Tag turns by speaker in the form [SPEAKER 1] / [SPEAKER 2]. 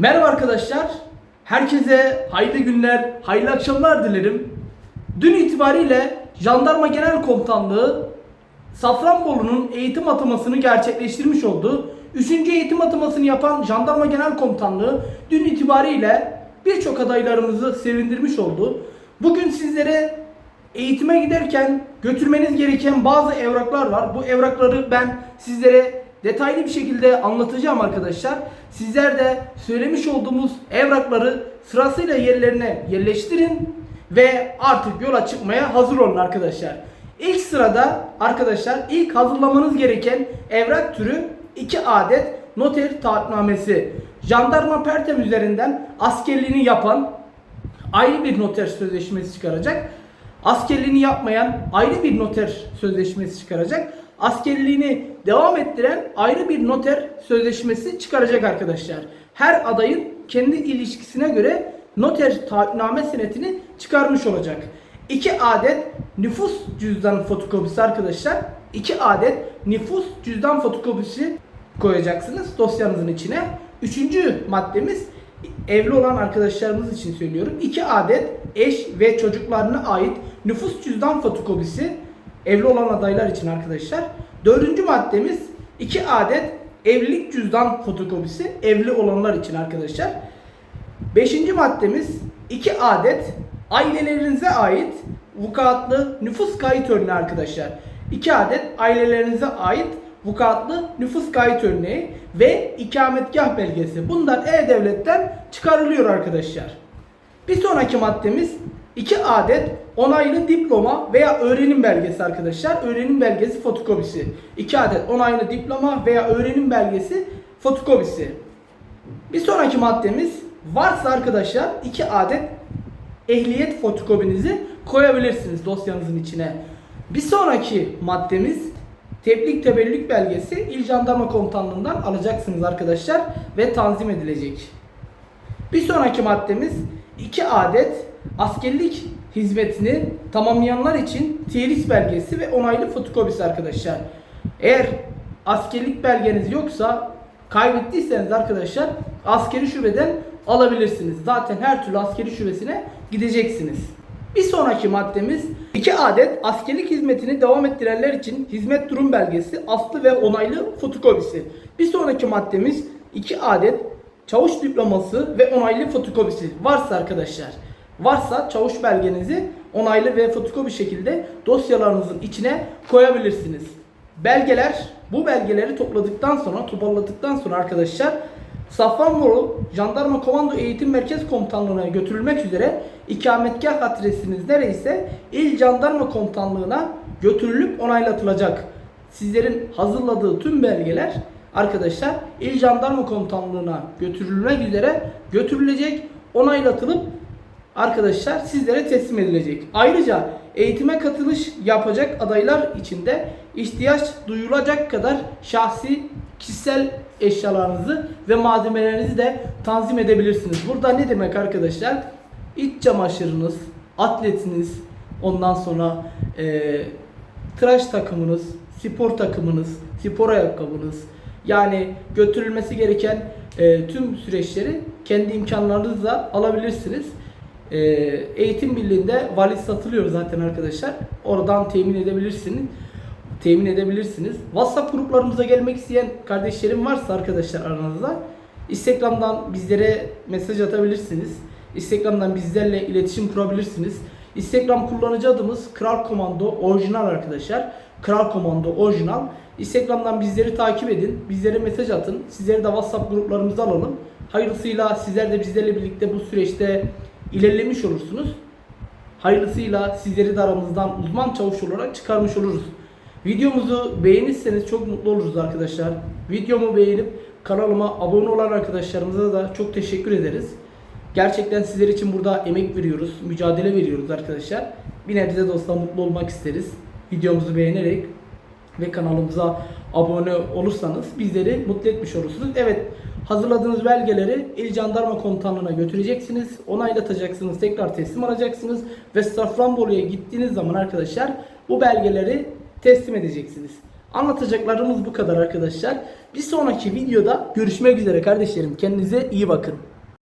[SPEAKER 1] Merhaba arkadaşlar. Herkese hayırlı günler, hayırlı akşamlar dilerim. Dün itibariyle Jandarma Genel Komutanlığı Safranbolu'nun eğitim atamasını gerçekleştirmiş oldu. Üçüncü eğitim atamasını yapan Jandarma Genel Komutanlığı dün itibariyle birçok adaylarımızı sevindirmiş oldu. Bugün sizlere eğitime giderken götürmeniz gereken bazı evraklar var. Bu evrakları ben sizlere detaylı bir şekilde anlatacağım arkadaşlar. Sizler de söylemiş olduğumuz evrakları sırasıyla yerlerine yerleştirin ve artık yola çıkmaya hazır olun arkadaşlar. İlk sırada arkadaşlar ilk hazırlamanız gereken evrak türü 2 adet noter taahhütnamesi. Jandarma Pertem üzerinden askerliğini yapan ayrı bir noter sözleşmesi çıkaracak. Askerliğini yapmayan ayrı bir noter sözleşmesi çıkaracak. Askerliğini devam ettiren ayrı bir noter sözleşmesi çıkaracak arkadaşlar. Her adayın kendi ilişkisine göre noter taahhütname senetini çıkarmış olacak. 2 adet nüfus cüzdan fotokopisi arkadaşlar. 2 adet nüfus cüzdan fotokopisi koyacaksınız dosyanızın içine. Üçüncü maddemiz evli olan arkadaşlarımız için söylüyorum. 2 adet eş ve çocuklarına ait nüfus cüzdan fotokopisi evli olan adaylar için arkadaşlar. Dördüncü maddemiz 2 adet evlilik cüzdan fotokopisi evli olanlar için arkadaşlar. Beşinci maddemiz 2 adet ailelerinize ait vukuatlı nüfus kayıt örneği arkadaşlar. 2 adet ailelerinize ait vukuatlı nüfus kayıt örneği ve ikametgah belgesi. Bunlar E-Devlet'ten çıkarılıyor arkadaşlar. Bir sonraki maddemiz 2 adet onaylı diploma veya öğrenim belgesi arkadaşlar. Öğrenim belgesi fotokopisi. 2 adet onaylı diploma veya öğrenim belgesi fotokopisi. Bir sonraki maddemiz varsa arkadaşlar 2 adet ehliyet fotokopinizi koyabilirsiniz dosyanızın içine. Bir sonraki maddemiz tebrik tebellük belgesi İl Jandarma Komutanlığından alacaksınız arkadaşlar ve tanzim edilecek. Bir sonraki maddemiz 2 adet askerlik hizmetini tamamlayanlar için terhis belgesi ve onaylı fotokopisi arkadaşlar. Eğer askerlik belgeniz yoksa kaybettiyseniz arkadaşlar askeri şubeden alabilirsiniz. Zaten her türlü askeri şubesine gideceksiniz. Bir sonraki maddemiz 2 adet askerlik hizmetini devam ettirenler için hizmet durum belgesi, aslı ve onaylı fotokopisi. Bir sonraki maddemiz 2 adet çavuş diploması ve onaylı fotokopisi varsa arkadaşlar. Varsa çavuş belgenizi onaylı ve fotokopi şekilde dosyalarınızın içine koyabilirsiniz. Belgeler, bu belgeleri topladıktan sonra, toparladıktan sonra arkadaşlar Safranbolu Jandarma Komando Eğitim Merkez Komutanlığı'na götürülmek üzere ikametgah adresiniz nereyse İl Jandarma Komutanlığı'na götürülüp onaylatılacak. Sizlerin hazırladığı tüm belgeler arkadaşlar İl Jandarma Komutanlığı'na götürülmek üzere götürülecek, onaylatılıp arkadaşlar sizlere teslim edilecek. Ayrıca eğitime katılış yapacak adaylar için de ihtiyaç duyulacak kadar şahsi kişisel eşyalarınızı ve malzemelerinizi de tanzim edebilirsiniz. Burada ne demek arkadaşlar? İç çamaşırınız, atletiniz, ondan sonra e, tıraş takımınız, spor takımınız, spor ayakkabınız, yani götürülmesi gereken e, tüm süreçleri kendi imkanlarınızla alabilirsiniz. E, eğitim birliğinde valiz satılıyor zaten arkadaşlar. Oradan temin edebilirsiniz. Temin edebilirsiniz. WhatsApp gruplarımıza gelmek isteyen kardeşlerim varsa arkadaşlar aranızda Instagram'dan bizlere mesaj atabilirsiniz. Instagram'dan bizlerle iletişim kurabilirsiniz. Instagram kullanıcı adımız Kral Komando orijinal arkadaşlar. Kral Komando orijinal. Instagram'dan bizleri takip edin. Bizlere mesaj atın. Sizleri de WhatsApp gruplarımıza alalım. Hayırlısıyla sizler de bizlerle birlikte bu süreçte ilerlemiş olursunuz. Hayırlısıyla sizleri de aramızdan uzman çavuş olarak çıkarmış oluruz. Videomuzu beğenirseniz çok mutlu oluruz arkadaşlar. Videomu beğenip kanalıma abone olan arkadaşlarımıza da çok teşekkür ederiz. Gerçekten sizler için burada emek veriyoruz, mücadele veriyoruz arkadaşlar. Bir nebze de olsa mutlu olmak isteriz. Videomuzu beğenerek ve kanalımıza abone olursanız bizleri mutlu etmiş olursunuz. Evet hazırladığınız belgeleri İl Jandarma Komutanlığı'na götüreceksiniz. Onaylatacaksınız. Tekrar teslim alacaksınız. Ve Safranbolu'ya gittiğiniz zaman arkadaşlar bu belgeleri teslim edeceksiniz. Anlatacaklarımız bu kadar arkadaşlar. Bir sonraki videoda görüşmek üzere kardeşlerim. Kendinize iyi bakın.